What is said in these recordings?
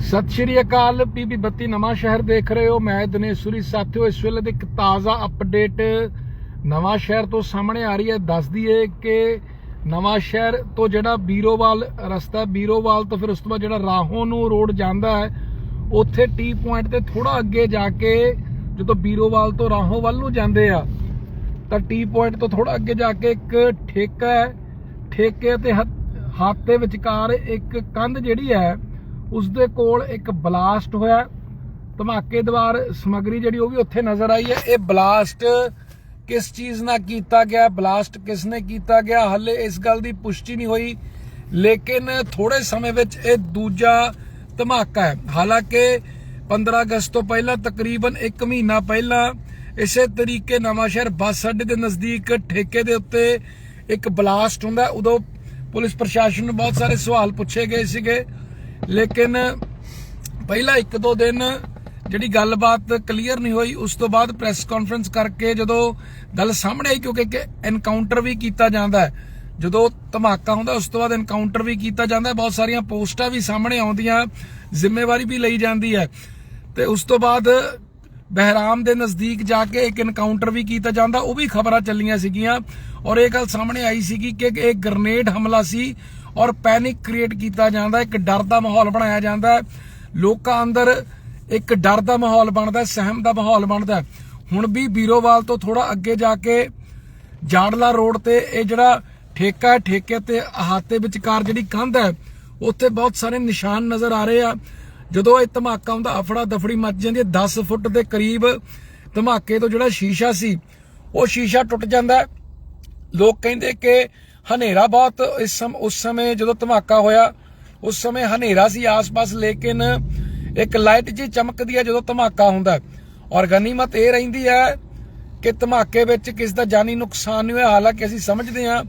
ਸਤਿ ਸ਼੍ਰੀ ਅਕਾਲ ਪੀਪੀ 32 ਨਵਾਂ ਸ਼ਹਿਰ ਦੇਖ ਰਹੇ ਹੋ। ਮੈਂ ਦਿਨੇਸ਼ੂਰੀ ਸਾਥੀਓ, ਇਸ ਵੇਲੇ ਦੀ ਇੱਕ ਤਾਜ਼ਾ ਅਪਡੇਟ ਨਵਾਂ ਸ਼ਹਿਰ ਤੋਂ ਸਾਹਮਣੇ ਆ ਰਹੀ ਹੈ। ਦੱਸਦੀ ਏ ਕਿ ਨਵਾਂ ਸ਼ਹਿਰ ਤੋਂ ਜਿਹੜਾ ਬੀਰੋਵਾਲ ਰਸਤਾ ਬੀਰੋਵਾਲ ਤੋਂ ਫਿਰ ਉਸ ਤੋਂ ਬਾਅਦ ਜਿਹੜਾ ਰਾਹੋਂ ਨੂੰ ਰੋਡ ਜਾਂਦਾ ਹੈ, ਉੱਥੇ ਟੀ ਪੁਆਇੰਟ ਤੇ ਥੋੜਾ ਅੱਗੇ ਜਾ ਕੇ ਜਦੋਂ ਬੀਰੋਵਾਲ ਤੋਂ ਰਾਹੋਂ ਵੱਲ ਨੂੰ ਜਾਂਦੇ ਆ, ਤਾਂ ਟੀ ਪੁਆਇੰਟ ਤੋਂ ਥੋੜਾ ਅੱਗੇ ਜਾ ਕੇ ਇੱਕ ਠੇਕਾ ਹੈ। ਠੇਕੇ ਤੇ ਹੱਥ ਦੇ ਵਿਚਕਾਰ ਇੱਕ ਕੰਧ ਜਿਹੜੀ ਹੈ ਉਸ ਦੇ ਕੋਲ ਇੱਕ ਬਲਾਸਟ ਹੋਇਆ। ਧਮਾਕੇਦਾਰ ਸਮਗਰੀ ਜਿਹੜੀ ਉਹ ਵੀ ਉੱਥੇ ਨਜ਼ਰ ਆਈ ਹੈ। ਇਹ ਬਲਾਸਟ ਕਿਸ ਚੀਜ਼ ਨਾਲ ਕੀਤਾ ਗਿਆ? ਬਲਾਸਟ ਕਿਸ ਨੇ ਕੀਤਾ ਗਿਆ? ਹੱਲੇ ਇਸ ਗੱਲ ਦੀ ਪੁਸ਼ਟੀ ਨਹੀਂ ਹੋਈ। ਲੇਕਿਨ ਥੋੜੇ ਸਮੇਂ ਵਿੱਚ ਇਹ ਦੂਜਾ ਧਮਾਕਾ ਹੈ। ਹਾਲਾਂਕਿ 15 ਅਗਸਤ ਤੋਂ ਪਹਿਲਾਂ, ਤਕਰੀਬਨ 1 ਮਹੀਨਾ ਪਹਿਲਾਂ, ਇਸੇ ਤਰੀਕੇ ਨਵਾਂ ਸ਼ਹਿਰ ਬੱਸ ਅੱਡੇ ਦੇ ਨਜ਼ਦੀਕ ਠੇਕੇ ਦੇ ਉੱਤੇ ਇੱਕ ਬਲਾਸਟ ਹੁੰਦਾ। ਉਦੋਂ ਪੁਲਿਸ ਪ੍ਰਸ਼ਾਸਨ ਨੂੰ ਬਹੁਤ ਸਾਰੇ ਸਵਾਲ ਪੁੱਛੇ ਗਏ ਸੀਗੇ। ਲੇਕਿਨ ਪਹਿਲਾ ਇੱਕ ਦੋ ਦਿਨ ਜਿਹੜੀ ਗੱਲਬਾਤ ਕਲੀਅਰ ਨਹੀਂ ਹੋਈ, ਉਸ ਤੋਂ ਬਾਅਦ ਪ੍ਰੈਸ ਕਾਨਫਰੰਸ ਕਰਕੇ ਜਦੋਂ ਗੱਲ ਸਾਹਮਣੇ ਆਈ, ਕਿਉਂਕਿ ਐਨਕਾਊਂਟਰ ਵੀ ਕੀਤਾ ਜਾਂਦਾ ਹੈ। ਜਦੋਂ ਧਮਾਕਾ ਹੁੰਦਾ, ਉਸ ਤੋਂ ਬਾਅਦ ਐਨਕਾਊਂਟਰ ਵੀ ਕੀਤਾ ਜਾਂਦਾ ਬਹੁਤ ਸਾਰੀਆਂ ਪੋਸਟਾਂ ਵੀ ਸਾਹਮਣੇ ਆਉਂਦੀਆਂ, ਜ਼ਿੰਮੇਵਾਰੀ ਵੀ ਲਈ ਜਾਂਦੀ ਹੈ। ਤੇ ਉਸ ਤੋਂ ਬਾਅਦ ਬਹਿਰਾਮ ਦੇ ਨਜ਼ਦੀਕ ਜਾ ਕੇ ਇੱਕ ਐਨਕਾਊਂਟਰ ਵੀ ਕੀਤਾ ਜਾਂਦਾ, ਉਹ ਵੀ ਖਬਰਾਂ ਚੱਲੀਆਂ ਸੀਗੀਆਂ। ਔਰ ਇਹ ਗੱਲ ਸਾਹਮਣੇ ਆਈ ਸੀਗੀ ਕਿ ਇਹ ਗ੍ਰਨੇਡ ਹਮਲਾ ਸੀ ਔਰ ਪੈਨਿਕ ਕ੍ਰੀਏਟ ਕੀਤਾ ਜਾਂਦਾ, ਇੱਕ ਡਰ ਦਾ ਮਾਹੌਲ ਬਣਾਇਆ ਜਾਂਦਾ। ਲੋਕਾਂ ਅੰਦਰ ਇੱਕ ਡਰ ਦਾ ਮਾਹੌਲ ਬਣਦਾ, ਸਹਿਮ ਦਾ ਮਾਹੌਲ ਬਣਦਾ। ਹੁਣ ਵੀ ਬੀਰੋਵਾਲ ਤੋਂ ਥੋੜਾ ਅੱਗੇ ਜਾ ਕੇ ਜਾੜਲਾ ਰੋਡ ਤੇ ਇਹ ਜਿਹੜਾ ਠੇਕਾ ਠੇਕੇ ਤੇ ਅਹਾਤੇ ਵਿਚਕਾਰ ਜਿਹੜੀ ਕੰਧ ਹੈ, ਉੱਥੇ ਬਹੁਤ ਸਾਰੇ ਨਿਸ਼ਾਨ ਨਜ਼ਰ ਆ ਰਹੇ ਆ। ਜਦੋਂ ਇਹ ਧਮਾਕਾ ਹੁੰਦਾ ਅਫੜਾ ਦਫੜੀ ਮੱਚ ਜਾਂਦੀ ਹੈ 10 ਫੁੱਟ ਦੇ ਕਰੀਬ ਧਮਾਕੇ ਤੋਂ ਜਿਹੜਾ ਸ਼ੀਸ਼ਾ ਸੀ, ਉਹ ਸ਼ੀਸ਼ਾ ਟੁੱਟ ਜਾਂਦਾ। ਲੋਕ ਕਹਿੰਦੇ ਕਿ ਹਨੇਰਾ ਬਹੁਤ ਇਸ ਸਮ, ਉਸ ਸਮੇਂ ਜਦੋਂ ਧਮਾਕਾ ਹੋਇਆ, ਉਸ ਸਮੇਂ ਹਨੇਰਾ ਸੀ। ਆਸ-ਪਾਸ ਲੇਕਿਨ ਇੱਕ ਲਾਈਟ ਜੀ ਚਮਕਦੀ ਹੈ ਜਦੋਂ ਧਮਾਕਾ ਹੁੰਦਾ ਔਰ ਗਨੀਮਤ ਇਹ ਰਹਿੰਦੀ ਹੈ ਕਿ ਧਮਾਕੇ ਵਿੱਚ ਕਿਸ ਦਾ ਜਾਨੀ ਨੁਕਸਾਨ ਨਹੀਂ ਹੋਇਆ। ਹਾਲਾਂਕਿ ਅਸੀਂ ਸਮਝਦੇ ਹਾਂ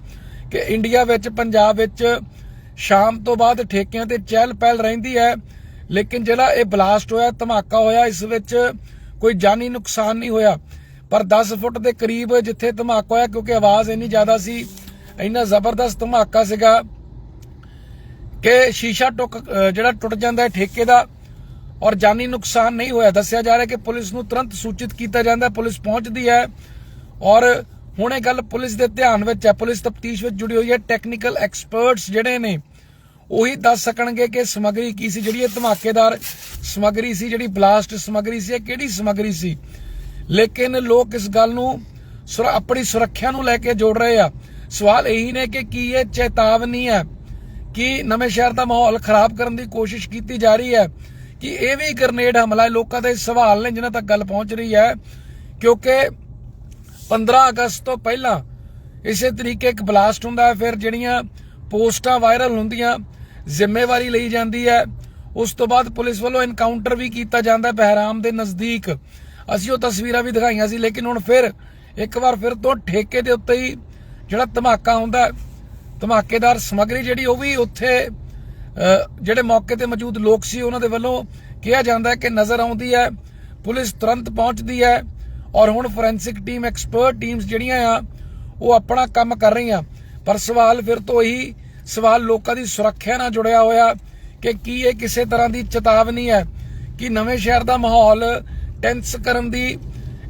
ਕਿ ਇੰਡੀਆ ਵਿੱਚ, ਪੰਜਾਬ ਵਿੱਚ ਸ਼ਾਮ ਤੋਂ ਬਾਅਦ ਠੇਕਿਆਂ ਤੇ ਚਹਿਲ ਪਹਿਲ ਰਹਿੰਦੀ ਹੈ। ਲੇਕਿਨ ਜਿਹੜਾ ਇਹ ਬਲਾਸਟ ਹੋਇਆ, ਧਮਾਕਾ ਹੋਇਆ, ਇਸ ਵਿੱਚ ਕੋਈ ਜਾਨੀ ਨੁਕਸਾਨ ਨਹੀਂ ਹੋਇਆ। ਪਰ 10 ਫੁੱਟ ਦੇ ਕਰੀਬ ਜਿੱਥੇ ਧਮਾਕਾ ਹੋਇਆ, ਕਿਉਂਕਿ ਆਵਾਜ਼ ਇੰਨੀ ਜ਼ਿਆਦਾ ਸੀ ਇੰਨਾ ਜ਼ਬਰਦਸਤ ਧਮਾਕਾ ਸੀਗਾ ਕਿ ਸ਼ੀਸ਼ਾ ਟੁੱਕ ਜਿਹੜਾ ਟੁੱਟ ਜਾਂਦਾ ਹੈ ਠੇਕੇ ਦਾ ਔਰ ਜਾਨੀ ਨੁਕਸਾਨ ਨਹੀਂ ਹੋਇਆ। ਦੱਸਿਆ ਜਾ ਰਿਹਾ ਕਿ ਪੁਲਿਸ ਨੂੰ ਤੁਰੰਤ ਸੂਚਿਤ ਕੀਤਾ ਜਾਂਦਾ ਪੁਲਿਸ ਪਹੁੰਚਦੀ ਹੈ ਔਰ ਹੁਣ ਇਹ ਗੱਲ ਪੁਲਿਸ ਦੇ ਧਿਆਨ ਵਿੱਚ ਹੈ। ਪੁਲਿਸ ਤਫਤੀਸ਼ ਵਿੱਚ ਜੁੜੀ ਹੋਈ ਹੈ। ਟੈਕਨੀਕਲ ਐਕਸਪਰਟਸ ਜਿਹੜੇ ਨੇ, ਉਹੀ ਦੱਸ ਸਕਣਗੇ ਕਿ ਸਮਗਰੀ ਕੀ ਸੀ, ਜਿਹੜੀ ਇਹ ਧਮਾਕੇਦਾਰ ਸਮਗਰੀ ਸੀ, ਜਿਹੜੀ ਬਲਾਸਟ ਸਮਗਰੀ ਸੀ, ਇਹ ਕਿਹੜੀ ਸਮਗਰੀ ਸੀ। ਲੇਕਿਨ ਲੋਕ ਇਸ ਗੱਲ ਨੂੰ ਆਪਣੀ ਸੁਰੱਖਿਆ ਨੂੰ ਲੈ ਕੇ ਜੋੜ ਰਹੇ ਆ। ਸਵਾਲ ਇਹੀ ਨੇ ਕਿ ਕੀ ਇਹ ਚੇਤਾਵਨੀ ਹੈ ਕਿ ਨਵੇਂ ਸ਼ਹਿਰ ਦਾ ਮਾਹੌਲ ਖਰਾਬ ਕਰਨ ਦੀ ਕੋਸ਼ਿਸ਼ ਕੀਤੀ ਜਾ ਰਹੀ ਹੈ? ਕਿ ਇਹ ਵੀ ਗ੍ਰਨੇਡ ਹਮਲਾ ਹੈ? ਲੋਕਾਂ ਦੇ ਸਵਾਲ ਨੇ ਜਿਨ੍ਹਾਂ ਤੱਕ ਗੱਲ ਪਹੁੰਚ ਰਹੀ ਹੈ। ਕਿਉਂਕਿ 15 ਅਗਸਤ ਤੋਂ ਪਹਿਲਾਂ ਇਸੇ ਤਰੀਕੇ ਇੱਕ ਬਲਾਸਟ ਹੁੰਦਾ ਹੈ, ਫਿਰ ਜਿਹੜੀਆਂ ਪੋਸਟਾਂ ਵਾਇਰਲ ਹੁੰਦੀਆਂ, ਜ਼ਿੰਮੇਵਾਰੀ ਲਈ ਜਾਂਦੀ ਹੈ। ਉਸ ਤੋਂ ਬਾਅਦ ਪੁਲਿਸ ਵੱਲੋਂ ਐਨਕਾਊਂਟਰ ਵੀ ਕੀਤਾ ਜਾਂਦਾ ਬਹਿਰਾਮ ਦੇ ਨਜ਼ਦੀਕ। ਅਸੀਂ ਉਹ ਤਸਵੀਰਾਂ ਵੀ ਦਿਖਾਈਆਂ ਸੀ, ਲੇਕਿਨ ਹੁਣ ਫਿਰ ਇੱਕ ਵਾਰ ਫਿਰ ਤੋਂ ਠੇਕੇ ਦੇ ਉੱਤੇ ਹੀ ਜਿਹੜਾ ਧਮਾਕਾ ਹੁੰਦਾ ਧਮਾਕੇਦਾਰ ਸਮਗਰੀ ਜਿਹੜੀ ਉਹ ਵੀ ਉੱਥੇ ਜਿਹੜੇ ਮੌਕੇ ਤੇ ਮੌਜੂਦ ਲੋਕ ਸੀ, ਉਹਨਾਂ ਦੇ ਵੱਲੋਂ ਕਿਹਾ ਜਾਂਦਾ ਕਿ ਨਜ਼ਰ ਆਉਂਦੀ ਹੈ, ਪੁਲਿਸ ਤੁਰੰਤ ਪਹੁੰਚਦੀ ਹੈ ਔਰ ਹੁਣ ਫੋਰੈਂਸਿਕ ਟੀਮ ਐਕਸਪਰਟ ਟੀਮਸ ਜਿਹੜੀਆਂ ਆ, ਉਹ ਆਪਣਾ ਕੰਮ ਕਰ ਰਹੀਆਂ। ਪਰ ਸਵਾਲ ਫਿਰ ਤੋਂ ਇਹੀ ਸਵਾਲ ਲੋਕਾਂ ਦੀ ਸੁਰੱਖਿਆ ਨਾਲ ਜੁੜਿਆ ਹੋਇਆ ਕਿ ਕੀ ਇਹ ਕਿਸੇ ਤਰ੍ਹਾਂ ਦੀ ਚੇਤਾਵਨੀ ਹੈ ਕਿ ਨਵੇਂ ਸ਼ਹਿਰ ਦਾ ਮਾਹੌਲ ਟੈਂਸ ਕਰਨ ਦੀ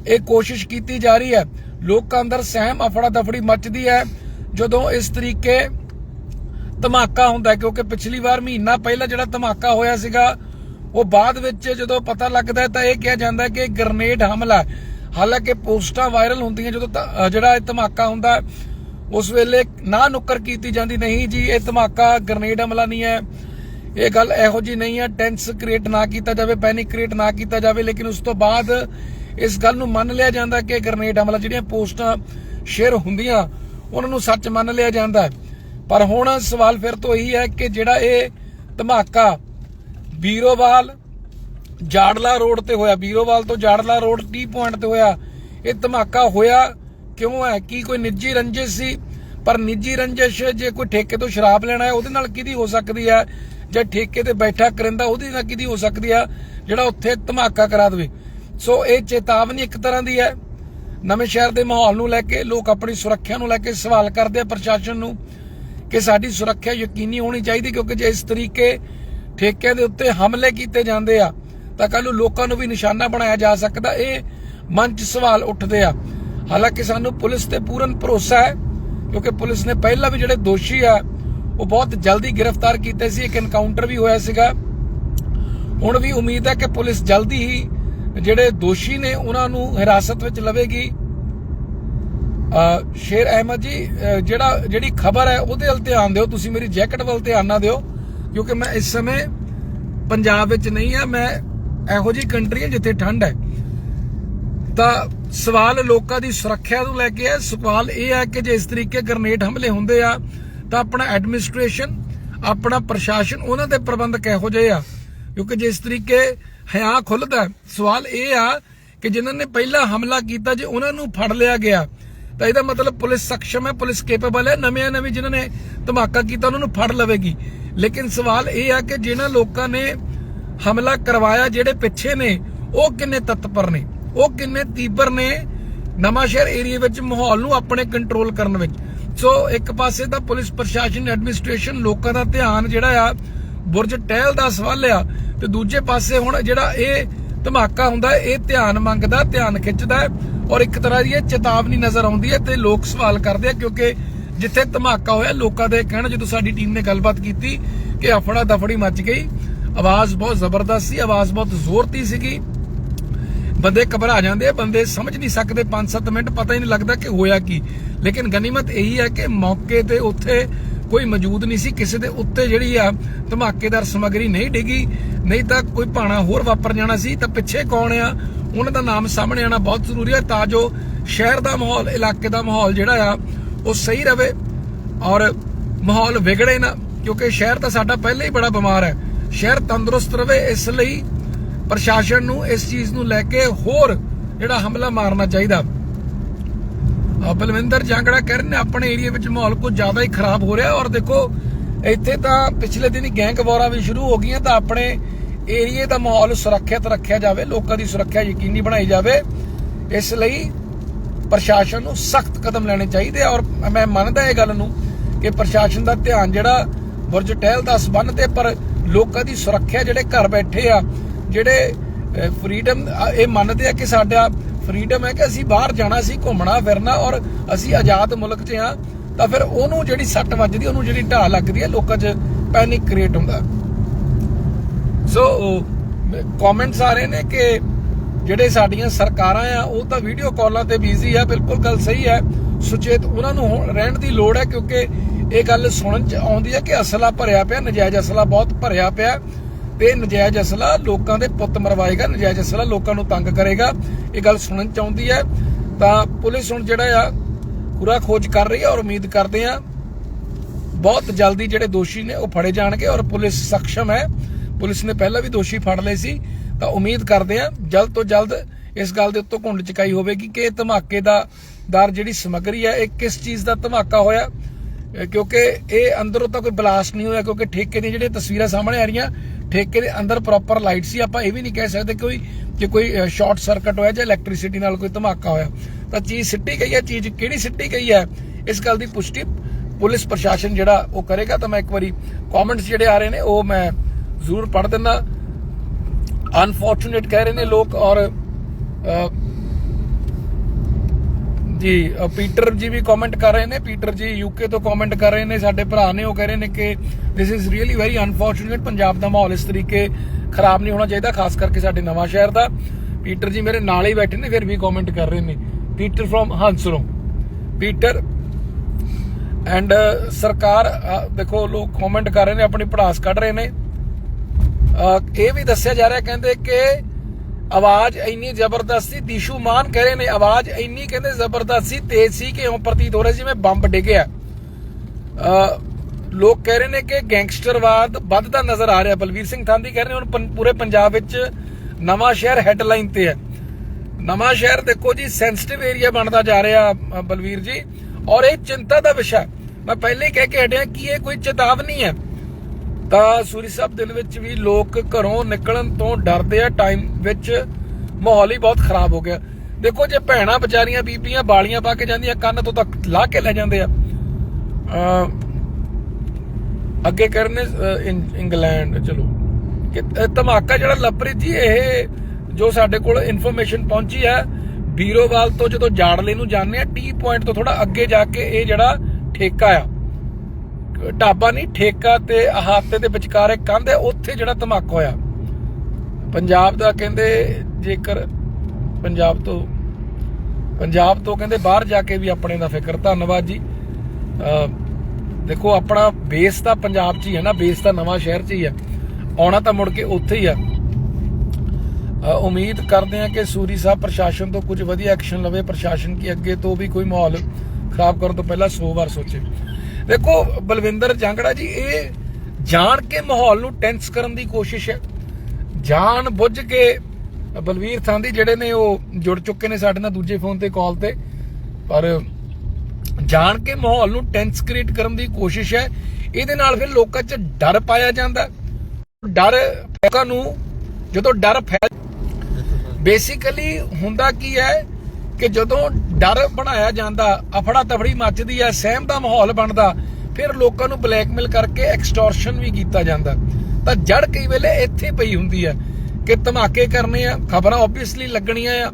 ਇਹ ਕੋਸ਼ਿਸ਼ ਕੀਤੀ ਜਾ ਰਹੀ ਹੈ? ਲੋਕਾਂ ਅੰਦਰ ਸਹਿਮ ਅਫੜਾ ਦਫੜੀ ਮੱਚਦੀ ਹੈ। ਜਦੋਂ ਇਸ ਤਰੀਕੇ ਧਮਾਕਾ ਹੁੰਦਾ, ਕਿਉਂਕਿ ਪਿਛਲੀ ਵਾਰ ਮਹੀਨਾ ਪਹਿਲਾਂ ਜਿਹੜਾ ਧਮਾਕਾ ਹੋਇਆ ਸੀਗਾ, ਉਹ ਬਾਅਦ ਵਿੱਚ ਜਦੋਂ ਪਤਾ ਲੱਗਦਾ ਤਾਂ ਇਹ ਕਿਹਾ ਜਾਂਦਾ ਕਿ ਗ੍ਰਨੇਡ ਹਮਲਾ ਹਾਲਾਂਕਿ ਪੋਸਟਾਂ ਵਾਇਰਲ ਹੁੰਦੀਆਂ ਜਦੋਂ ਜਿਹੜਾ ਇਹ ਧਮਾਕਾ ਹੁੰਦਾ ਉਸ ਵੇਲੇ ਨਾ ਨੁੱਕਰ ਕੀਤੀ ਜਾਂਦੀ, ਨਹੀਂ ਜੀ, ਇਹ ਧਮਾਕਾ ਗ੍ਰਨੇਡ ਹਮਲਾ ਨਹੀਂ ਹੈ। ਇਹ ਗੱਲ ਇਹੋ ਜੀ ਨਹੀਂ ਹੈ, ਟੈਂਸ ਕ੍ਰੀਏਟ ਨਾ ਕੀਤਾ ਜਾਵੇ, ਪੈਨਿਕ ਕ੍ਰੀਏਟ ਨਾ ਕੀਤਾ ਜਾਵੇ, ਲੇਕਿਨ ਉਸ ਤੋਂ ਬਾਅਦ ਇਸ ਗੱਲ ਨੂੰ ਮੰਨ ਲਿਆ ਜਾਂਦਾ ਕਿ ਗ੍ਰਨੇਡ ਹਮਲਾ ਜਿਹੜੀਆਂ ਪੋਸਟਾਂ ਸ਼ੇਅਰ ਹੁੰਦੀਆਂ, ਉਹਨਾਂ ਨੂੰ ਸੱਚ ਮੰਨ ਲਿਆ ਜਾਂਦਾ। ਪਰ ਹੁਣ ਸਵਾਲ ਫਿਰ ਤੋਂ ਇਹੀ ਹੈ ਕਿ ਜਿਹੜਾ ਇਹ ਧਮਾਕਾ ਬੀਰੋਵਾਲ ਜਾੜਲਾ ਰੋਡ ਤੇ ਹੋਇਆ, ਬੀਰੋਵਾਲ ਤੋਂ ਜਾੜਲਾ ਰੋਡ ਟੀ ਪੁਆਇੰਟ ਤੇ ਹੋਇਆ, ਇਹ ਧਮਾਕਾ ਹੋਇਆ ਕਿਉਂ ਹੈ? ਕੀ ਕੋਈ ਨਿੱਜੀ ਰੰਜਿਸ਼ ਸੀ? ਪਰ ਨਿੱਜੀ ਰੰਜਿਸ਼ ਜੇ ਕੋਈ ਠੇਕੇ ਤੋਂ ਸ਼ਰਾਬ ਲੈਣਾ ਹੈ, ਉਹਦੇ ਨਾਲ ਕਿਹਦੀ ਹੋ ਸਕਦੀ ਹੈ? ਜੇ ਠੇਕੇ ਤੇ ਬੈਠਾ ਕਰਿੰਦਾ, ਉਹਦੇ ਨਾਲ ਕਿਹਦੀ ਹੋ ਸਕਦੀ ਹੈ? ਜਿਹੜਾ ਉੱਥੇ ਧਮਾਕਾ ਕਰਾ ਦੇਵੇ। ਸੋ ਇਹ ਚੇਤਾਵਨੀ ਇੱਕ ਤਰ੍ਹਾਂ ਦੀ ਹੈ। ਨਵੇਂ ਸ਼ਹਿਰ ਦੇ ਮਾਹੌਲ ਨੂੰ ਲੈ ਕੇ, ਲੋਕ ਆਪਣੀ ਸੁਰੱਖਿਆ ਨੂੰ ਲੈ ਕੇ ਸਵਾਲ ਕਰਦੇ ਆ ਪ੍ਰਸ਼ਾਸਨ ਨੂੰ ਕਿ ਸਾਡੀ ਸੁਰੱਖਿਆ ਯਕੀਨੀ ਹੋਣੀ ਚਾਹੀਦੀ ਕਿਉਂਕਿ ਜੇ ਇਸ ਤਰੀਕੇ ਠੇਕਿਆਂ ਦੇ ਉੱਤੇ ਹਮਲੇ ਕੀਤੇ ਜਾਂਦੇ ਆ, ਤਾਂ ਕੱਲ ਨੂੰ ਲੋਕਾਂ ਨੂੰ ਵੀ ਨਿਸ਼ਾਨਾ ਬਣਾਇਆ ਜਾ ਸਕਦਾ। ਇਹ ਮਨ 'ਚ ਸਵਾਲ ਉੱਠਦੇ ਆ। ਹਾਲਾਂਕਿ ਸਾਨੂੰ ਪੁਲਿਸ ਤੇ ਪੂਰਨ ਭਰੋਸਾ ਹੈ, ਕਿਉਂਕਿ ਪੁਲਿਸ ਨੇ ਪਹਿਲਾਂ ਵੀ ਜਿਹੜੇ ਦੋਸ਼ੀ ਆ, ਉਹ ਬਹੁਤ ਜਲਦੀ ਗ੍ਰਿਫਤਾਰ ਕੀਤੇ ਸੀ। ਇੱਕ ਐਨਕਾਊਂਟਰ ਵੀ ਹੋਇਆ ਸੀਗਾ। ਹੁਣ ਵੀ ਉਮੀਦ ਹੈ ਕਿ ਪੁਲਿਸ ਜਲਦੀ ਹੀ ਜਿਹੜੇ ਦੋਸ਼ੀ ਨੇ ਉਹਨਾਂ ਨੂੰ ਹਿਰਾਸਤ ਵਿੱਚ ਲਵੇਗੀ। ਸ਼ੇਰ ਅਹਿਮਦ ਜੀ ਜਿਹੜਾ, ਜਿਹੜੀ ਖਬਰ ਹੈ ਉਹਦੇ ਵੱਲ ਧਿਆਨ ਦਿਓ। ਤੁਸੀਂ ਮੇਰੀ ਜੈਕਟ ਵੱਲ ਧਿਆਨ ਨਾ ਦਿਓ, ਕਿਉਂਕਿ ਮੈਂ ਇਸ ਸਮੇਂ ਪੰਜਾਬ ਵਿੱਚ ਨਹੀਂ ਆ ਮੈਂ ਇਹੋ ਜਿਹੀ ਕੰਟਰੀ ਹੈ ਜਿੱਥੇ ਠੰਡ ਹੈ। ਤਾਂ ਸਵਾਲ ਲੋਕਾਂ ਦੀ ਸੁਰੱਖਿਆ ਨੂੰ ਲੈ ਕੇ ਹੈ। ਸਵਾਲ ਇਹ ਹੈ ਕਿ ਜੇ ਇਸ ਤਰੀਕੇ ਗ੍ਰਨੇਡ ਹਮਲੇ ਹੁੰਦੇ ਆ, ਤਾਂ ਆਪਣਾ ਐਡਮਿਨਿਸਟ੍ਰੇਸ਼ਨ ਆਪਣਾ ਪ੍ਰਸ਼ਾਸਨ, ਉਹਨਾਂ ਦੇ ਪ੍ਰਬੰਧ ਕਿਹੋ ਜਿਹੇ ਆ। ਕਿਉਂਕਿ ਜੇ ਇਸ ਤਰੀਕੇ ਹਿਆ ਖੁੱਲਦਾ ਸਵਾਲ ਇਹ ਆ ਕਿ ਜਿਨ੍ਹਾਂ ਨੇ ਪਹਿਲਾ ਹਮਲਾ ਕੀਤਾ ਜੇ ਉਹਨਾਂ ਨੂੰ ਫੜ ਲਿਆ ਗਿਆ, ਤਾਂ ਇਹਦਾ ਮਤਲਬ ਪੁਲਿਸ ਸક્ષਮ ਹੈ, ਪੁਲਿਸ ਕੇਪੇਬਲ ਹੈ ਨਵੇਂ ਨਵੇਂ ਜਿਨ੍ਹਾਂ ਨੇ ਧਮਾਕਾ ਕੀਤਾ ਉਹਨਾਂ ਨੂੰ ਫੜ ਲਵੇਗੀ। ਲੇਕਿਨ ਸਵਾਲ ਇਹ ਆ ਕਿ ਜਿਨ੍ਹਾਂ ਲੋਕਾਂ ਨੇ ਹਮਲਾ ਕਰਵਾਇਆ, ਜਿਹੜੇ ਪਿੱਛੇ ਨੇ, ਉਹ ਕਿੰਨੇ ਤਤਪਰ ਨੇ? ਉਹ ਕਿੰਨੇ ਤੀਬਰ ਨੇ? ਨਵਾਂ ਸ਼ਹਿਰ ਏਰੀਆ ਵਿੱਚ ਮਾਹੌਲ ਨੂੰ ਆਪਣੇ ਕੰਟਰੋਲ ਕਰਨ ਵਿੱਚ। ਸੋ ਇੱਕ ਪਾਸੇ ਤਾਂ ਪੁਲਿਸ ਪ੍ਰਸ਼ਾਸਨ ਐਡਮਿਨਿਸਟ੍ਰੇਸ਼ਨ ਲੋਕਾਂ ਦਾ ਧਿਆਨ ਜਿਹੜਾ ਆ ਬੁਰਜ ਟਹਿਲ ਦਾ ਸਵਾਲ ਆ ਤੇ ਦੂਜੇ ਪਾਸੇ ਹੁਣ ਜਿਹੜਾ ਇਹ ਧਮਾਕਾ ਹੁੰਦਾ ਇਹ ਧਿਆਨ ਮੰਗਦਾ, ਧਿਆਨ ਖਿੱਚਦਾ ਔਰ ਇੱਕ ਤਰ੍ਹਾਂ ਦੀ ਇਹ ਚੇਤਾਵਨੀ ਨਜ਼ਰ ਆਉਂਦੀ ਹੈ ਤੇ ਲੋਕ ਸਵਾਲ ਕਰਦੇ ਆ ਕਿਉਂਕਿ ਜਿੱਥੇ ਧਮਾਕਾ ਹੋਇਆ, ਲੋਕਾਂ ਦੇ ਕਹਿਣਾ ਜਦੋਂ ਸਾਡੀ ਟੀਮ ਨੇ ਗੱਲਬਾਤ ਕੀਤੀ ਕਿ ਅਫੜਾ ਦਫੜੀ ਮੱਚ ਗਈ, ਆਵਾਜ਼ ਬਹੁਤ ਜ਼ਬਰਦਸਤ ਸੀ, ਆਵਾਜ਼ ਬਹੁਤ ਜ਼ੋਰਤੀ ਸੀਗੀ। ਬੰਦੇ ਘਬਰਾ ਜਾਂਦੇ ਆ, ਬੰਦੇ ਸਮਝ ਨਹੀਂ ਸਕਦੇ 5-7 ਮਿੰਟ ਪਤਾ ਹੀ ਨਹੀਂ ਲੱਗਦਾ ਕਿ ਹੋਇਆ ਕੀ। ਲੇਕਿਨ ਗਨੀਮਤ ਇਹੀ ਹੈ ਕਿ ਮੌਕੇ ਤੇ ਉੱਥੇ ਕੋਈ ਮੌਜੂਦ ਨਹੀਂ ਸੀ, ਕਿਸੇ ਦੇ ਉੱਤੇ ਜਿਹੜੀ ਆ ਧਮਾਕੇਦਾਰ ਸਮੱਗਰੀ ਨਹੀਂ ਡਿੱਗੀ, ਨਹੀਂ ਤਾਂ ਕੋਈ ਭਾਣਾ ਹੋਰ ਵਾਪਰ ਜਾਣਾ ਸੀ, ਤਾਂ ਪਿੱਛੇ ਕੌਣ ਆ? ਉਹਨਾਂ ਦਾ ਨਾਮ ਸਾਹਮਣੇ ਆਣਾ ਬਹੁਤ ਜ਼ਰੂਰੀ ਹੈ ਤਾਂ ਜੋ ਸ਼ਹਿਰ ਦਾ ਮਾਹੌਲ, ਇਲਾਕੇ ਦਾ ਮਾਹੌਲ ਜਿਹੜਾ ਆ, ਉਹ ਸਹੀ ਰਵੇ ਔਰ ਮਾਹੌਲ ਵਿਗੜੇ ਨਾ, ਕਿਉਂਕਿ ਸ਼ਹਿਰ ਤਾਂ ਸਾਡਾ ਪਹਿਲਾਂ ਹੀ ਬੜਾ ਬਿਮਾਰ ਹੈ। ਸ਼ਹਿਰ ਤੰਦਰੁਸਤ ਰਵੇ, ਇਸ ਲਈ ਪ੍ਰਸ਼ਾਸਨ ਨੂੰ ਇਸ ਚੀਜ਼ ਨੂੰ ਲੈ ਕੇ ਹੋਰ ਜਿਹੜਾ ਹਮਲਾ ਮਾਰਨਾ ਚਾਹੀਦਾ। ਬਲਵਿੰਦਰ ਜਾਂਗੜਾ ਕਹਿ ਆਪਣੇ ਏਰੀਆ ਵਿੱਚ ਮਾਹੌਲ ਕੁਝ ਜ਼ਿਆਦਾ ਹੀ ਖਰਾਬ ਹੋ ਰਿਹਾ ਔਰ ਦੇਖੋ, ਇੱਥੇ ਤਾਂ ਪਿਛਲੇ ਦਿਨ ਗੈਂਗ ਵਾਰਾਂ ਵੀ ਸ਼ੁਰੂ ਹੋ ਗਈਆਂ, ਤਾਂ ਆਪਣੇ ਏਰੀਏ ਦਾ ਮਾਹੌਲ ਸੁਰੱਖਿਅਤ ਰੱਖਿਆ ਜਾਵੇ, ਲੋਕਾਂ ਦੀ ਸੁਰੱਖਿਆ ਯਕੀਨੀ ਬਣਾਈ ਜਾਵੇ। ਇਸ ਲਈ ਪ੍ਰਸ਼ਾਸਨ ਨੂੰ ਸਖਤ ਕਦਮ ਲੈਣੇ ਚਾਹੀਦੇ ਔਰ ਮੈਂ ਮੰਨਦਾ ਇਹ ਗੱਲ ਨੂੰ ਕਿ ਪ੍ਰਸ਼ਾਸਨ ਦਾ ਧਿਆਨ ਜਿਹੜਾ ਬੁਰਜ ਟਹਿਲ ਦਾ ਸਬੰਧ ਤੇ, ਪਰ ਲੋਕਾਂ ਦੀ ਸੁਰੱਖਿਆ ਜਿਹੜੇ ਘਰ ਬੈਠੇ ਆ, ਜਿਹੜੇ ਫਰੀडम ਇਹ ਮੰਨਦੇ ਆ ਕਿ ਸਾਡਾ ਫਰੀडम ਹੈ ਕਿ ਅਸੀਂ ਬਾਹਰ ਜਾਣਾ ਸੀ ਘੁੰਮਣਾ, ਫਿਰਨਾ ਔਰ ਅਸੀਂ ਆਜ਼ਾਦ ਮੁਲਕ 'ਚ ਆ ਤਾਂ ਫਿਰ ਉਹਨੂੰ ਜਿਹੜੀ ਸੱਟ ਵੱਜਦੀ, ਉਹਨੂੰ ਜਿਹੜੀ ਢਾਹ ਲੱਗਦੀ ਹੈ, ਲੋਕਾਂ 'ਚ ਪੈਨਿਕ ਕ੍ਰੀਏਟ ਹੁੰਦਾ। ਸੋ ਕਮੈਂਟਸ ਆ ਰਹੇ ਨੇ ਕਿ ਜਿਹੜੇ ਸਾਡੀਆਂ ਸਰਕਾਰਾਂ ਆ, ਉਹ ਤਾਂ ਵੀਡੀਓ ਕਾਲਾਂ ਤੇ ਬਿਜ਼ੀ ਆ, ਬਿਲਕੁਲ ਗੱਲ ਸਹੀ ਹੈ। ਸੁਚੇਤ ਉਹਨਾਂ ਨੂੰ ਰਹਿਣ ਦੀ ਲੋੜ ਹੈ ਕਿਉਂਕਿ ਇਹ ਗੱਲ ਸੁਣਨ ਚ ਆਉਂਦੀ ਹੈ ਕਿ ਅਸਲਾ ਭਰਿਆ ਪਿਆ, ਨਜਾਇਜ਼ ਅਸਲਾ ਬਹੁਤ ਭਰਿਆ ਪਿਆ। ਤੇ ਨਜਾਇਜ਼ ਅਸਲਾ ਲੋਕਾਂ ਦੇ ਪੁੱਤ ਮਰਵਾਏਗਾ, ਨਜਾਇਜ਼ ਅਸਲਾ ਲੋਕਾਂ ਨੂੰ ਤੰਗ ਕਰੇਗਾ। ਇਹ ਗੱਲ ਸੁਣਨ ਚ ਆਉਂਦੀ ਹੈ। ਤਾਂ ਪੁਲਿਸ ਹੁਣ ਜਿਹੜਾ ਆ ਪੂਰਾ ਖੋਜ ਕਰ ਰਹੀ ਹੈ ਔਰ ਉਮੀਦ ਕਰਦੇ ਆ ਬਹੁਤ ਜਲਦੀ ਜਿਹੜੇ ਦੋਸ਼ੀ ਨੇ ਉਹ ਫੜੇ ਜਾਣਗੇ ਔਰ ਪੁਲਿਸ ਸક્ષਮ ਹੈ। ਪੁਲਿਸ ਨੇ ਪਹਿਲਾਂ ਵੀ ਦੋਸ਼ੀ ਫੜ ਲਏ ਸੀ। ਤਾਂ ਉਮੀਦ ਕਰਦੇ ਆ ਜਲਦ ਤੋਂ ਜਲਦ ਇਸ ਗੱਲ ਦੇ ਉੱਤੋਂ ਘੁੰਡ ਚਕਾਈ ਹੋਵੇਗੀ ਕਿ ਇਹ ਧਮਾਕੇ ਦਾ ਦਰ ਜਿਹੜੀ ਸਮਗਰੀ ਹੈ, ਇਹ ਕਿਸ ਚੀਜ਼ ਦਾ ਧਮਾਕਾ ਹੋਇਆ। ਇਹ ਕਿਉਂਕਿ ਇਹ ਅੰਦਰੋਂ ਤਾਂ ਕੋਈ ਬਲਾਸਟ ਨਹੀਂ ਹੋਇਆ, ਕਿਉਂਕਿ ਠੇਕੇ ਦੀਆਂ ਜਿਹੜੀਆਂ ਤਸਵੀਰਾਂ ਸਾਹਮਣੇ ਆ ਰਹੀਆਂ ਠੇਕੇ ਦੇ ਅੰਦਰ ਪ੍ਰੋਪਰ ਲਾਈਟ ਸੀ, ਆਪਾਂ ਇਹ ਵੀ ਨਹੀਂ ਕਹਿ ਸਕਦੇ ਕੋਈ ਕਿ ਕੋਈ ਸ਼ਾਰਟ ਸਰਕਟ ਹੋਇਆ ਜਾਂ ਇਲੈਕਟ੍ਰਿਸਿਟੀ ਨਾਲ ਕੋਈ ਧਮਾਕਾ ਹੋਇਆ। ਤਾਂ ਚੀਜ਼ ਸਿੱਟੀ ਗਈ ਹੈ, ਚੀਜ਼ ਕਿਹੜੀ ਸਿੱਟੀ ਗਈ ਹੈ, ਇਸ ਗੱਲ ਦੀ ਪੁਸ਼ਟੀ ਪੁਲਿਸ ਪ੍ਰਸ਼ਾਸਨ ਜਿਹੜਾ ਉਹ ਕਰੇਗਾ। ਤਾਂ ਮੈਂ ਇੱਕ ਵਾਰੀ ਕਮੈਂਟਸ ਜਿਹੜੇ ਆ ਰਹੇ ਨੇ, ਉਹ ਮੈਂ ਜ਼ਰੂਰ ਪੜ੍ਹ ਦਿੰਦਾ। ਅਨਫੋਰਚੂਨੇਟ ਕਹਿ ਰਹੇ ਨੇ ਲੋਕ ਔਰ ਜੀ ਪੀਟਰ ਜੀ ਵੀ ਕਮੈਂਟ ਕਰ ਰਹੇ ਨੇ, ਪੀਟਰ ਜੀ ਯੂਕੇ ਤੋਂ ਕਮੈਂਟ ਕਰ ਰਹੇ ਨੇ, ਸਾਡੇ ਭਰਾ ਨੇ, ਉਹ ਕਹਿ ਰਹੇ ਨੇ ਕਿ this is really very unfortunate Punjab ਦਾ ਮਾਹੌਲ ਇਸ ਤਰੀਕੇ ਖਰਾਬ ਨਹੀਂ ਹੋਣਾ ਚਾਹੀਦਾ, ਖਾਸ ਕਰਕੇ ਸਾਡੇ ਨਵਾਂ ਸ਼ਹਿਰ ਦਾ। ਪੀਟਰ ਜੀ ਮੇਰੇ ਨਾਲ ਹੀ ਬੈਠੇ ਨੇ, ਫਿਰ ਵੀ ਕਮੈਂਟ ਕਰ ਰਹੇ ਨੇ। Peter from Hansron Peter and ਸਰਕਾਰ ਦੇਖੋ, ਲੋਕ ਕਮੈਂਟ ਕਰ ਰਹੇ ਨੇ, ਆਪਣੀ ਪੜਾਸ ਕੱਢ ਰਹੇ ਨੇ। ਇਹ ਵੀ ਦੱਸਿਆ ਜਾ ਰਿਹਾ, ਕਹਿੰਦੇ ਕਿ ਆਵਾਜ਼ ਇੰਨੀ ਜ਼ਬਰਦਸਤ ਸੀ ਦੀਸ਼ੂ ਮਾਨ ਕਹਿ ਰਹੇ ਨੇ ਆਵਾਜ਼ ਇੰਨੀ ਕਹਿੰਦੇ ਜ਼ਬਰਦਸਤ ਸੀ ਤੇਜ਼ ਸੀ ਕਿ ਉਹ ਪ੍ਰਤੀਤ ਹੋ ਰਿਹਾ ਜਿਵੇਂ ਬੰਬ ਡਿੱਗਿਆ। ਲੋਕ ਕਹਿ ਰਹੇ ਨੇ ਕਿ ਗੈਂਗਸਟਰਵਾਦ ਵੱਧਦਾ ਨਜ਼ਰ ਆ ਰਿਹਾ। ਬਲਵੀਰ ਸਿੰਘ ਥਾਂਦੀ ਕਹਿ ਰਹੇ ਹੁਣ ਪੂਰੇ ਪੰਜਾਬ ਵਿੱਚ ਨਵਾਂ ਸ਼ਹਿਰ ਹੈਡਲਾਈਨ ਤੇ ਹੈ। ਨਵਾਂ ਸ਼ਹਿਰ ਦੇਖੋ ਜੀ ਸੈਂਸਿਟਿਵ ਏਰੀਆ ਬਣਦਾ ਜਾ ਰਿਹਾ ਅ, ਬਲਵੀਰ ਜੀ। ਔਰ ਇਹ ਚਿੰਤਾ ਦਾ ਵਿਸ਼ਾ ਮੈਂ ਪਹਿਲੇ ਕਹਿ ਕੇ ਹਟਿਆ ਕਿ ਇਹ ਕੋਈ ਚੇਤਾਵਨੀ ਹੈ। ਤਾਂ ਸੂਰੀ ਸਾਹਿਬ ਦਿਨ ਵਿੱਚ ਵੀ ਲੋਕ ਘਰੋਂ ਨਿਕਲਣ ਤੋਂ ਡਰਦੇ ਆ। ਟਾਈਮ ਵਿੱਚ ਮਾਹੌਲ ਹੀ ਬਹੁਤ ਖਰਾਬ ਹੋ ਗਿਆ। ਦੇਖੋ, ਜੇ ਭੈਣਾ ਵਿਚਾਰੀਆਂ, ਬੀਬੀਆਂ ਬਾਲੀਆਂ ਪਾ ਕੇ ਜਾਂਦੀਆਂ, ਕੰਨ ਤੋਂ ਤੱਕ ਲਾ ਕੇ ਲੈ ਜਾਂਦੇ ਆ। ਅੱਗੇ ਕਰਨੇ ਇੰਗਲੈਂਡ, ਚਲੋ। ਕਿ ਧਮਾਕਾ ਜਿਹੜਾ ਲਵਪ੍ਰੀਤ ਜੀ, ਇਹ ਜੋ ਸਾਡੇ ਕੋਲ ਇਨਫੋਰਮੇਸ਼ਨ ਪਹੁੰਚੀ ਹੈ, ਬੀਰੋਵਾਲ ਤੋਂ ਜਦੋਂ ਜਾੜਲੇ ਨੂੰ ਜਾਂਦੇ ਆ ਟੀ ਪੁਆਇੰਟ ਤੋਂ ਥੋੜਾ ਅੱਗੇ ਜਾ ਕੇ ਇਹ ਜਿਹੜਾ ਠੇਕਾ ਆ ਢਾਬਾ ਨਹੀਂ, ਠੇਕਾ ਤੇ ਅਹਾਤੇ ਦੇ ਵਿਚਕਾਰ ਇੱਕ ਕੰਧ ਹੈ, ਉੱਥੇ ਜਿਹੜਾ ਧਮਾਕਾ ਹੋਇਆ। ਪੰਜਾਬ ਦਾ ਕਹਿੰਦੇ ਜੇਕਰ ਪੰਜਾਬ ਤੋਂ ਪੰਜਾਬ ਤੋਂ ਕਹਿੰਦੇ ਬਾਹਰ ਜਾ ਕੇ ਵੀ ਆਪਣੇ ਦਾ ਫਿਕਰ, ਧੰਨਵਾਦ ਜੀ। ਦੇਖੋ, ਆਪਣਾ ਬੇਸ ਤਾਂ ਪੰਜਾਬ 'ਚ ਹੀ ਹੈ ਨਾ ਬੇਸ ਤਾਂ ਨਵਾਂ ਸ਼ਹਿਰ 'ਚ ਹੀ ਆ ਆਉਣਾ ਤਾਂ ਮੁੜ ਕੇ ਉੱਥੇ ਹੀ ਆ ਉਮੀਦ ਕਰਦੇ ਹਾਂ ਕਿ ਸੂਰੀ ਸਾਹਿਬ ਪ੍ਰਸ਼ਾਸਨ ਤੋਂ ਕੁਝ ਵਧੀਆ ਐਕਸ਼ਨ ਲਵੇ। ਪ੍ਰਸ਼ਾਸਨ ਕੀ ਅੱਗੇ ਤੋਂ ਵੀ ਕੋਈ ਮਾਹੌਲ ਖਰਾਬ ਕਰਨ ਤੋਂ ਪਹਿਲਾਂ 100 ਵਾਰ ਸੋਚੇ। ਦੇਖੋ, ਬਲਵਿੰਦਰ ਜਾਂਗੜਾ ਜੀ, ਇਹ ਜਾਣ ਕੇ ਮਾਹੌਲ ਨੂੰ ਟੈਂਸ ਕਰਨ ਦੀ ਕੋਸ਼ਿਸ਼ ਹੈ। ਜਾਣ ਬੁੱਝ ਕੇ ਬਲਵੀਰ ਥਾਂਦੀ ਜਿਹੜੇ ਨੇ ਉਹ ਜੁੜ ਚੁੱਕੇ ਨੇ ਸਾਡੇ ਨਾਲ ਦੂਜੇ ਫੋਨ ਤੇ ਕਾਲ ਤੇ। ਪਰ ਜਾਣ ਕੇ ਮਾਹੌਲ ਨੂੰ ਟੈਂਸ ਕ੍ਰੀਏਟ ਕਰਨ ਦੀ ਕੋਸ਼ਿਸ਼ ਹੈ। ਇਹਦੇ ਨਾਲ ਫਿਰ ਲੋਕਾਂ 'ਚ ਡਰ ਪਾਇਆ ਜਾਂਦਾ। ਡਰ ਲੋਕਾਂ ਨੂੰ ਜਦੋਂ ਡਰ ਫੈਲ ਬੇਸਿਕਲੀ ਹੁੰਦਾ ਕੀ ਹੈ ਕਿ ਜਦੋਂ ਡਰ ਬਣਾਇਆ ਜਾਂਦਾ ਅਫੜਾ ਤਫੜੀ ਮੱਚਦੀ ਹੈ, ਸਹਿਮ ਦਾ ਮਾਹੌਲ ਬਣਦਾ, ਫਿਰ ਲੋਕਾਂ ਨੂੰ ਬਲੈਕਮੇਲ ਕਰਕੇ ਐਕਸਟੋਰਸ਼ਨ ਵੀ ਕੀਤਾ ਜਾਂਦਾ। ਤਾਂ ਜੜ ਕਈ ਵੇਲੇ ਇੱਥੇ ਪਈ ਹੁੰਦੀ ਹੈ ਕਿ ਧਮਾਕੇ ਕਰਨੇ ਆ, ਖਬਰਾਂ ਆਬਵੀਅਸਲੀ ਲੱਗਣੀਆਂ ਆ,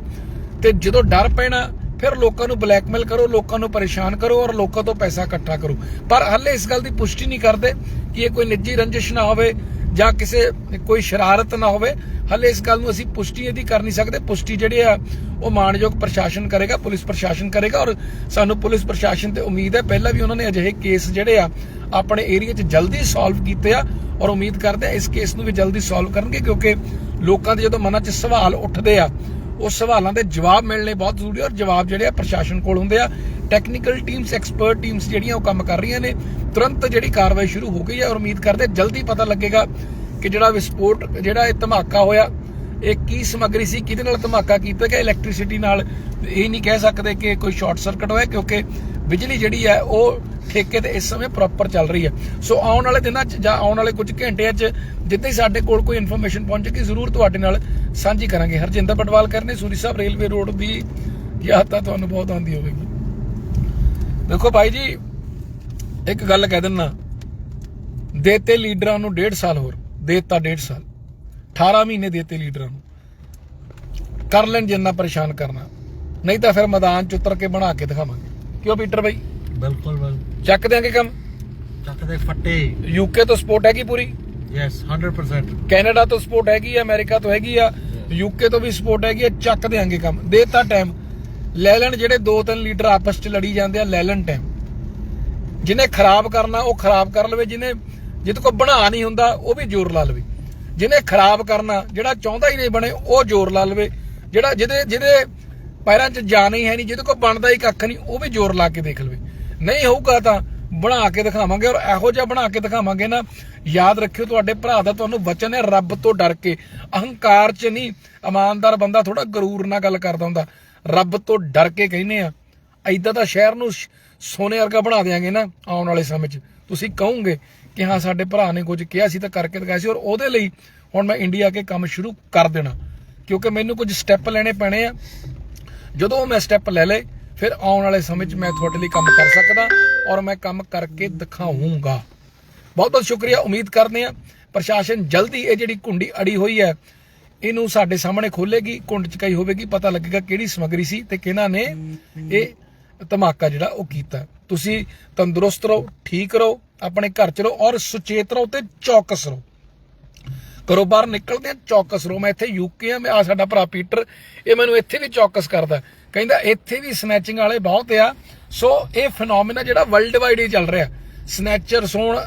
ਤੇ ਜਦੋਂ ਡਰ ਪੈਣਾ, ਫਿਰ ਲੋਕਾਂ ਨੂੰ ਬਲੈਕਮੇਲ ਕਰੋ, ਲੋਕਾਂ ਨੂੰ ਪਰੇਸ਼ਾਨ ਕਰੋ ਔਰ ਲੋਕਾਂ ਤੋਂ ਪੈਸਾ ਇਕੱਠਾ ਕਰੋ। ਪਰ ਹੱਲੇ ਇਸ ਗੱਲ ਦੀ ਪੁਸ਼ਟੀ ਨਹੀਂ ਕਰਦੇ ਕਿ ਇਹ ਕੋਈ ਨਿੱਜੀ ਰੰਜਿਸ਼ ਨਾ ਹੋਵੇ ਜਾਂ ਕਿਸੇ, ਕੋਈ ਸ਼ਰਾਰਤ ਨਾ ਹੋਵੇ, ਹੱਲੇ ਇਸ ਗੱਲ ਨੂੰ ਅਸੀਂ ਪੁਸ਼ਟੀ ਇਹਦੀ ਕਰ ਨਹੀਂ ਸਕਦੇ। ਪੁਸ਼ਟੀ ਜਿਹੜੀ ਆ, ਉਹ ਮਾਨਯੋਗ ਪ੍ਰਸ਼ਾਸਨ ਕਰੇਗਾ, ਪੁਲਿਸ ਪ੍ਰਸ਼ਾਸਨ ਕਰੇਗਾ ਔਰ ਸਾਨੂੰ ਪੁਲਿਸ ਪ੍ਰਸ਼ਾਸਨ ਤੇ ਉਮੀਦ ਹੈ, ਪਹਿਲਾਂ ਵੀ ਉਹਨਾਂ ਨੇ ਅਜਿਹੇ ਕੇਸ ਜਿਹੜੇ ਆ, ਆਪਣੇ ਏਰੀਆ 'ਚ ਜਲਦੀ ਸੋਲਵ ਕੀਤੇ ਆ ਔਰ ਉਮੀਦ ਕਰਦੇ ਆ ਇਸ ਕੇਸ ਨੂੰ ਵੀ ਜਲਦੀ ਸੋਲਵ ਕਰਨਗੇ ਕਿਉਂਕਿ ਲੋਕਾਂ ਦੇ ਜਦੋਂ ਮਨਾਂ 'ਚ ਸਵਾਲ ਉੱਠਦੇ ਆ ਉਸ ਸਵਾਲਾਂ ਦੇ ਜਵਾਬ ਮਿਲਣੇ ਬਹੁਤ ਜ਼ਰੂਰੀ ਔਰ ਜਵਾਬ ਜਿਹੜੇ ਆ ਪ੍ਰਸ਼ਾਸਨ ਕੋਲ ਹੁੰਦੇ ਆ। ਟੈਕਨੀਕਲ ਟੀਮਸ ਐਕਸਪਰਟ ਟੀਮਸ ਜਿਹੜੀਆਂ ਉਹ ਕੰਮ ਕਰ ਰਹੀਆਂ ਨੇ। ਤੁਰੰਤ ਜਿਹੜੀ ਕਾਰਵਾਈ ਸ਼ੁਰੂ ਹੋ ਗਈ ਹੈ ਔਰ ਉਮੀਦ ਕਰਦੇ ਜਲਦੀ ਪਤਾ ਲੱਗੇਗਾ ਕਿ ਜਿਹੜਾ ਵਿਸਫੋਟ, ਜਿਹੜਾ ਇਹ ਧਮਾਕਾ ਹੋਇਆ, ਇਹ ਕੀ ਸਮੱਗਰੀ ਸੀ, ਕਿਹਦੇ ਨਾਲ ਧਮਾਕਾ ਕੀਤਾ ਗਿਆ ਇਲੈਕਟ੍ਰਿਸਿਟੀ ਨਾਲ। ਇਹ ਨਹੀਂ ਕਹਿ ਸਕਦੇ ਕਿ ਕੋਈ ਸ਼ਾਰਟ ਸਰਕਟ ਹੋਇਆ, ਕਿਉਂਕਿ ਬਿਜਲੀ ਜਿਹੜੀ ਹੈ ਉਹ ਠੇਕੇ ਤੇ ਇਸ ਸਮੇਂ ਪ੍ਰੋਪਰ ਚੱਲ ਰਹੀ ਹੈ ਸੋ ਆਉਣ ਵਾਲੇ ਦਿਨਾਂ 'ਚ ਜਾਂ ਆਉਣ ਵਾਲੇ ਕੁਝ ਘੰਟਿਆਂ 'ਚ ਜਿੱਥੇ ਹੀ ਸਾਡੇ ਕੋਲ ਕੋਈ ਇਨਫੋਰਮੇਸ਼ਨ ਪਹੁੰਚੇਗੀ ਜ਼ਰੂਰ ਤੁਹਾਡੇ ਨਾਲ ਸਾਂਝੀ ਕਰਾਂਗੇ। ਹਰਜਿੰਦਰ ਪਟਵਾਲ ਕਰਨੇ ਸੂਰੀ ਸਾਹਿਬ ਰੇਲਵੇ ਰੋਡ ਦੀ ਯਾਦ ਤਾਂ ਤੁਹਾਨੂੰ ਬਹੁਤ ਆਉਂਦੀ ਹੋਵੇਗੀ। ਦੇਖੋ ਭਾਈ ਜੀ ਇੱਕ ਗੱਲ ਕਹਿ ਦਿੰਨਾ। ਦੇਤੇ ਲੀਡਰਾਂ ਨੂੰ 1.5 ਸਾਲ ਹੋਰ ਦੇਤਾ 1.5 ਸਾਲ। 18 ਮਹੀਨੇ ਦੇਤੇ ਲੀਡਰਾਂ ਨੂੰ। ਕਰ ਲੈਣ ਜਿੰਨਾ ਪਰੇਸ਼ਾਨ ਕਰਨਾ। ਨਹੀਂ ਤਾਂ ਫਿਰ ਮੈਦਾਨ ਚ ਉਤਰ ਕੇ ਬਣਾ ਕੇ ਦਿਖਾਵਾਂਗੇ। ਕਿਉਂ ਪੀਟਰ ਭਾਈ ਬਿਲਕੁਲ ਬਿਲਕੁਲ ਚੱਕ ਦਿਆਂਗੇ ਕੰਮ? ਚੱਕਦੇ ਫੱਟੇ। ਯੂਕੇ ਤੋਂ ਸਪੋਰਟ ਹੈਗੀ ਪੂਰੀ? ਯੈਸ 100% ਕੈਨੇਡਾ ਤੋਂ ਸਪੋਰਟ ਹੈਗੀ ਆ, ਅਮਰੀਕਾ ਤੋਂ ਹੈਗੀ ਆ ਯੂਕੇ ਤੋਂ ਵੀ ਸਪੋਰਟ ਹੈਗੀ ਆ, ਚੱਕ ਦਿਆਂਗੇ ਕੰਮ। ਦੇਤਾ ਟਾਈਮ ਲੈ ਲੈਣ ਜਿਹੜੇ ਦੋ ਤਿੰਨ ਲੀਡਰ ਆਪਸ ਚ ਲੜੀ ਜਾਂਦੇ ਆ ਲੈ ਲੈਣ ਟਾਈਮ ਜਿਹਨੇ ਖਰਾਬ ਕਰਨਾ, ਉਹ ਖਰਾਬ ਕਰ ਲਵੇ, ਜਿਹਨੇ ਜਿੱਤ ਕੋ ਬਣਾ ਨਹੀਂ ਹੁੰਦਾ, ਉਹ ਵੀ ਜ਼ੋਰ ਲਾ ਲਵੇ। ਜਿਹਨੇ ਖਰਾਬ ਕਰਨਾ, ਜਿਹੜਾ ਚਾਹੁੰਦਾ ਹੀ ਨਹੀਂ ਬਣੇ, ਉਹ ਜ਼ੋਰ ਲਾ ਲਵੇ। ਜਿਹੜਾ ਜਿਹਦੇ ਜਿਹਦੇ ਪੈਰਾਂ 'ਚ ਜਾਨ ਹੀ ਹੈ ਨਹੀਂ, ਜਿਹਦੇ ਕੋ ਬਣਦਾ ਹੀ ਕੱਖ ਨਹੀਂ, ਉਹ ਵੀ ਜ਼ੋਰ ਲਾ ਕੇ ਦੇਖ ਲਵੇ। ਨਹੀਂ ਹੋਊਗਾ ਤਾਂ ਬਣਾ ਕੇ ਦਿਖਾਵਾਂਗੇ ਔਰ ਇਹੋ ਜਿਹਾ ਬਣਾ ਕੇ ਦਿਖਾਵਾਂਗੇ ਨਾ, ਯਾਦ ਰੱਖਿਓ ਤੁਹਾਡੇ ਭਰਾ ਦਾ ਤੁਹਾਨੂੰ ਵਚਨ ਹੈ ਰੱਬ ਤੋਂ ਡਰ ਕੇ। ਅਹੰਕਾਰ 'ਚ ਨਹੀਂ, ਇਮਾਨਦਾਰ ਬੰਦਾ ਥੋੜਾ ਗਰੂਰ ਨਾਲ ਗੱਲ ਕਰਦਾ ਹੁੰਦਾ। ਰੱਬ ਤੋਂ ਡਰ ਕੇ ਕਹਿੰਦੇ ਆ ਐਦਾਂ ਦਾ ਸ਼ਹਿਰ ਨੂੰ ਸੋਨੇ ਵਰਗਾ ਬਣਾ ਦੇਾਂਗੇ ਨਾ ਆਉਣ ਵਾਲੇ ਸਮੇਂ 'ਚ। ਤੁਸੀਂ ਕਹੋਗੇ ਕਿ ਹਾਂ, ਸਾਡੇ ਭਰਾ ਨੇ ਕੁਝ ਕਿਹਾ ਸੀ ਤਾਂ ਕਰਕੇ ਦਿਖਾਇਆ ਸੀ ਔਰ ਉਹਦੇ ਲਈ ਹੁਣ ਮੈਂ ਇੰਡੀਆ ਕੇ ਕੰਮ ਸ਼ੁਰੂ ਕਰ ਦੇਣਾ। ਕਿਉਂਕਿ ਮੈਨੂੰ ਕੁਝ ਸਟੈਪ ਲੈਣੇ ਪੈਣੇ ਆ। ਜਦੋਂ ਮੈਂ ਸਟੈਪ ਲੈ ਲਏ ਫਿਰ ਆਉਣ ਵਾਲੇ ਸਮੇਂ 'ਚ ਮੈਂ ਤੁਹਾਡੇ ਲਈ ਕੰਮ ਕਰ ਸਕਦਾ ਔਰ ਮੈਂ ਕੰਮ ਕਰਕੇ ਦਿਖਾਉਂਗਾ ਬਹੁਤ ਬਹੁਤ ਸ਼ੁਕਰੀਆ, ਉਮੀਦ ਕਰਦੇ ਆ ਪ੍ਰਸ਼ਾਸਨ ਜਲਦੀ ਇਹ ਜਿਹੜੀ ਕੁੰਡੀ ਅੜੀ ਹੋਈ ਹੈ, ਇਹਨੂੰ ਸਾਡੇ ਸਾਹਮਣੇ ਖੋਲੇਗੀ ਕੁੰਡ ਚਕਾਈ ਹੋਵੇਗੀ, ਪਤਾ ਲੱਗੇਗਾ ਕਿਹੜੀ ਸਮਗਰੀ ਸੀ ਤੇ ਕਿਹਨਾਂ ਨੇ ਇਹ ਧਮਾਕਾ ਜਿਹੜਾ ਉਹ ਕੀਤਾ। ਤੁਸੀਂ ਤੰਦਰੁਸਤ ਰਹੋ, ਠੀਕ ਰਹੋ, ਆਪਣੇ ਘਰ ਚ ਰਹੋ ਔਰ ਸੁਚੇਤ ਰਹੋ ਤੇ ਚੌਕਸ ਰਹੋ। ਘਰੋਂ ਬਾਹਰ ਨਿਕਲਦੇ ਆ ਚੌਕਸ ਰਹੋ। ਮੈਂ ਇੱਥੇ ਯੂਕੇ ਆ ਮੈਂ ਆ ਸਾਡਾ ਭਰਾ ਪੀਟਰ, ਇਹ ਮੈਨੂੰ ਇੱਥੇ ਵੀ ਚੌਕਸ ਕਰਦਾ। ਕਹਿੰਦਾ ਇੱਥੇ ਵੀ ਸਨੈਚਿੰਗ ਵਾਲੇ ਬਹੁਤ ਆ। ਸੋ ਇਹ ਫੀਨੋਮੀਨਾ ਜਿਹੜਾ ਵਰਲਡ ਵਾਈਡ ਹੀ ਚੱਲ ਰਿਹਾ। ਸਨੈਚਰਸ ਹੋਣ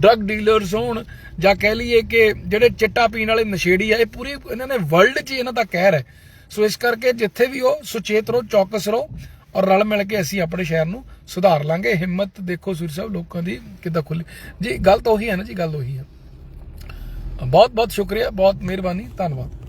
ਡਰਗ ਡੀਲਰਸ ਹੋਣ, ਜਾਂ ਕਹਿ ਲਈਏ ਕਿ ਜਿਹੜੇ ਚਿੱਟਾ ਪੀਣ ਵਾਲੇ ਨਸ਼ੇੜੀ ਆ, ਇਹ ਪੂਰੀ ਇਹਨਾਂ ਨੇ ਵਰਲਡ 'ਚ ਹੀ ਇਹਨਾਂ ਦਾ ਕਹਿਰ ਹੈ। ਸੋ ਇਸ ਕਰਕੇ ਜਿੱਥੇ ਵੀ ਹੋ ਸੁਚੇਤ ਰਹੋ, ਚੌਕਸ ਰਹੋ ਔਰ ਰਲ ਮਿਲ ਕੇ ਅਸੀਂ ਆਪਣੇ ਸ਼ਹਿਰ ਨੂੰ ਸੁਧਾਰ ਲਾਂਗੇ। ਹਿੰਮਤ ਦੇਖੋ ਸੂਰੀ ਸਾਹਿਬ, ਲੋਕਾਂ ਦੀ ਕਿੱਦਾਂ ਖੁੱਲੀ ਜੀ, ਗੱਲ ਤਾਂ ਉਹੀ ਹੈ ਨਾ ਜੀ, ਗੱਲ ਉਹੀ ਹੈ। ਬਹੁਤ ਬਹੁਤ ਸ਼ੁਕਰੀਆ, ਬਹੁਤ ਮਿਹਰਬਾਨੀ, ਧੰਨਵਾਦ।